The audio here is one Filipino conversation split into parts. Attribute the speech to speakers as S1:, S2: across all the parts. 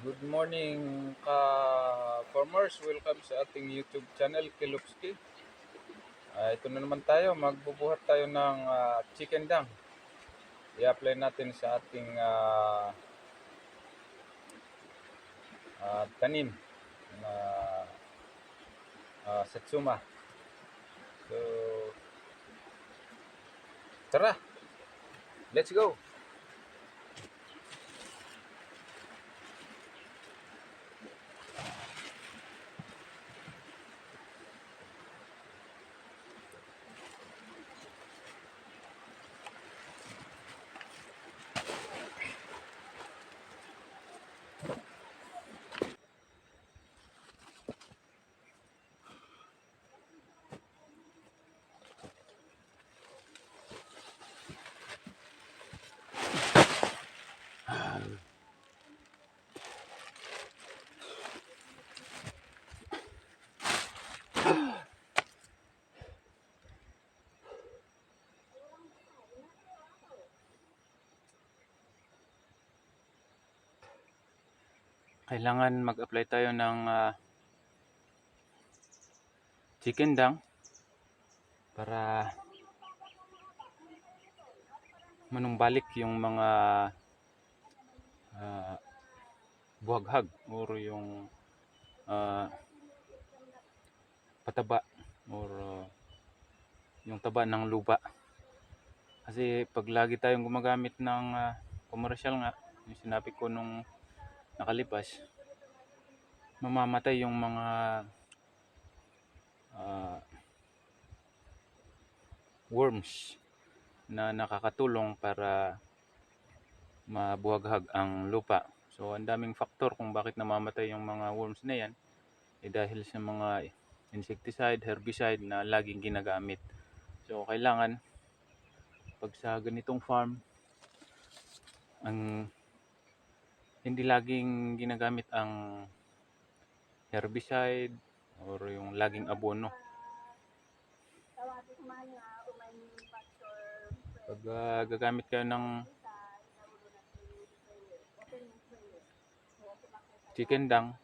S1: Good morning ka farmers, welcome sa ating YouTube channel Kilupski. Ah, ito na naman tayo, magbubuhat tayo ng ah, chicken dang. I-apply natin sa ating ah, ah, tanim na ah, satsuma. So, tara! Let's go! Kailangan mag-apply tayo ng ah, chicken dang para manumbalik yung mga ah, buhaghag or yung ah, pataba or ah, yung taba ng lupa. Kasi pag lagi tayong gumagamit ng ah, komersyal nga yung sinabi ko nung nakalipas mamamatay yung mga ah, worms na nakakatulong para mabuhaghag ang lupa. So ang daming faktor kung bakit namamatay yung mga worms na yan eh dahil sa mga insecticide, herbicide na laging ginagamit. So kailangan pag sa ganitong farm ang hindi laging ginagamit ang herbicide or yung laging abono. Pag ah, gagamit kayo ng chicken dang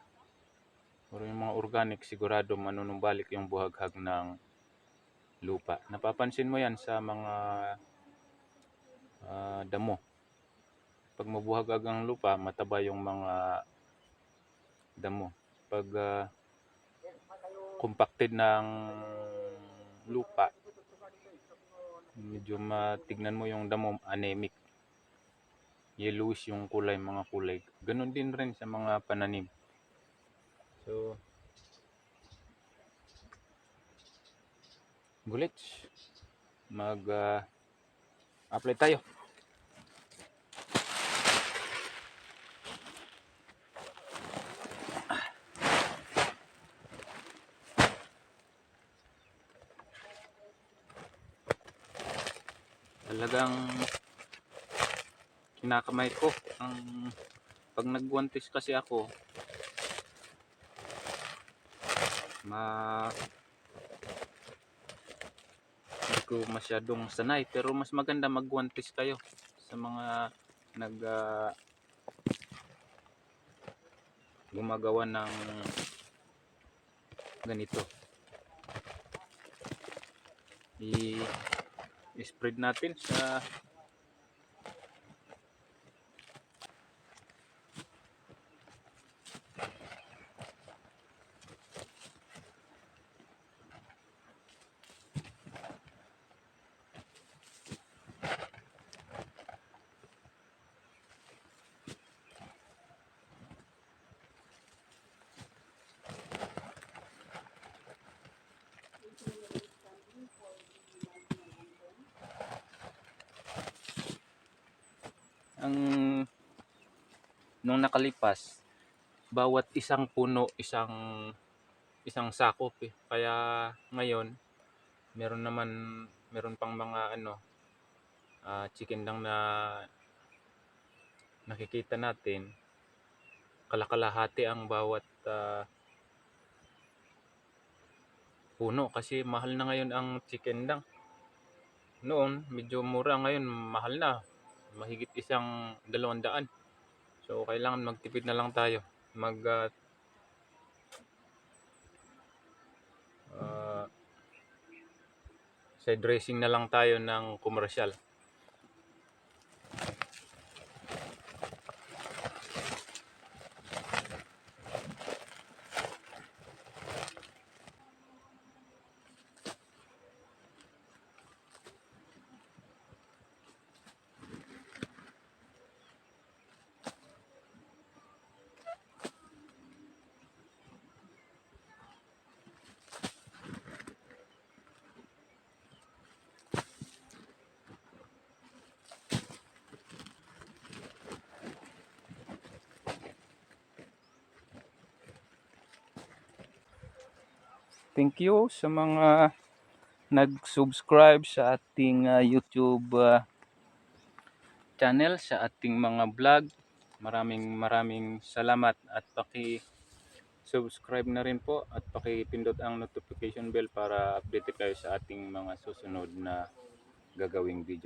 S1: or yung mga organic sigurado manunumbalik yung buhaghag ng lupa. Napapansin mo yan sa mga ah, damo. Pag mabuhaghag ang lupa, mataba yung mga damo. Pag ah, compacted ng lupa, medyo matignan mo yung damo anemic. Yellowish yung kulay, mga kulay. Ganon din rin sa mga pananim. So, bullets. Mag ah, apply tayo. Talagang kinakamay ko. Ang pag nagguantes kasi ako ma hindi ko masyadong sanay. Pero mas maganda magguantes kayo sa mga nag ah, gumagawa ng ganito. I spread natin sa ang nung nakalipas bawat isang puno isang isang sakop eh. kaya ngayon meron naman meron pang mga ano ah, chicken lang na nakikita natin. Kalakalahati ang bawat ah, puno kasi mahal na ngayon ang chicken lang. Noon medyo mura ngayon mahal na mahigit isang dalawang daan So kailangan magtipid na lang tayo. Mag ah, ah, side dressing na lang tayo ng komersyal. Thank you sa mga nag-subscribe sa ating ah, YouTube ah, channel, sa ating mga vlog. Maraming maraming salamat at paki subscribe na rin po at paki-pindot ang notification bell para update kayo sa ating mga susunod na gagawing video.